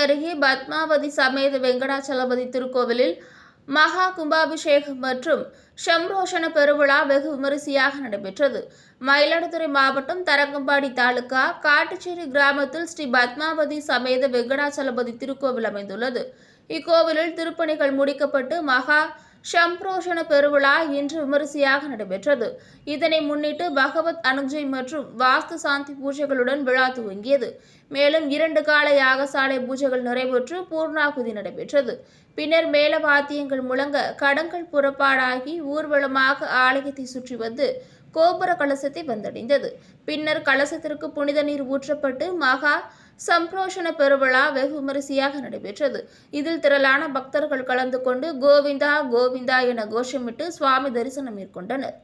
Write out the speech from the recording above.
அருகே பத்மாவதி சமேத வெங்கடாச்சலபதி திருக்கோவிலில் மகா கும்பாபிஷேகம் மற்றும் ஷம்ரோஷன பெருவிழா வெகு விமரிசையாக நடைபெற்றது. மயிலாடுதுறை மாவட்டம் தரங்கம்பாடி தாலுகா காட்டுச்சேரி கிராமத்தில் ஸ்ரீ பத்மாவதி சமேத வெங்கடாச்சலபதி திருக்கோவில் அமைந்துள்ளது. இக்கோவிலில் திருப்பணிகள் முடிக்கப்பட்டு மகா சம்ப்ரோஷண பெருவிழா இன்று விமரிசையாக நடைபெற்றது. இதனை முன்னிட்டு பகவத் அனுஜை மற்றும் வாஸ்து சாந்தி பூஜைகளுடன் விழா துவங்கியது. மேலும் இரண்டு கால யாகசாலை பூஜைகள் நிறைவேற்று பூர்ணாகுதி நடைபெற்றது. பின்னர் மேல வாத்தியங்கள் முழங்க கடங்கள் புறப்பாடாகி ஊர்வலமாக ஆலயத்தை சுற்றி வந்து கோபுர கலசத்தை வந்தடைந்தது. பின்னர் கலசத்திற்கு புனித நீர் ஊற்றப்பட்டு மகா சம்ப்ரோஷண பெருவிழா வெகு விமரிசையாக நடைபெற்றது. இதில் திரளான பக்தர்கள் கலந்து கொண்டு கோவிந்தா கோவிந்தா என கோஷமிட்டு சுவாமி தரிசனம் மேற்கொண்டனர்.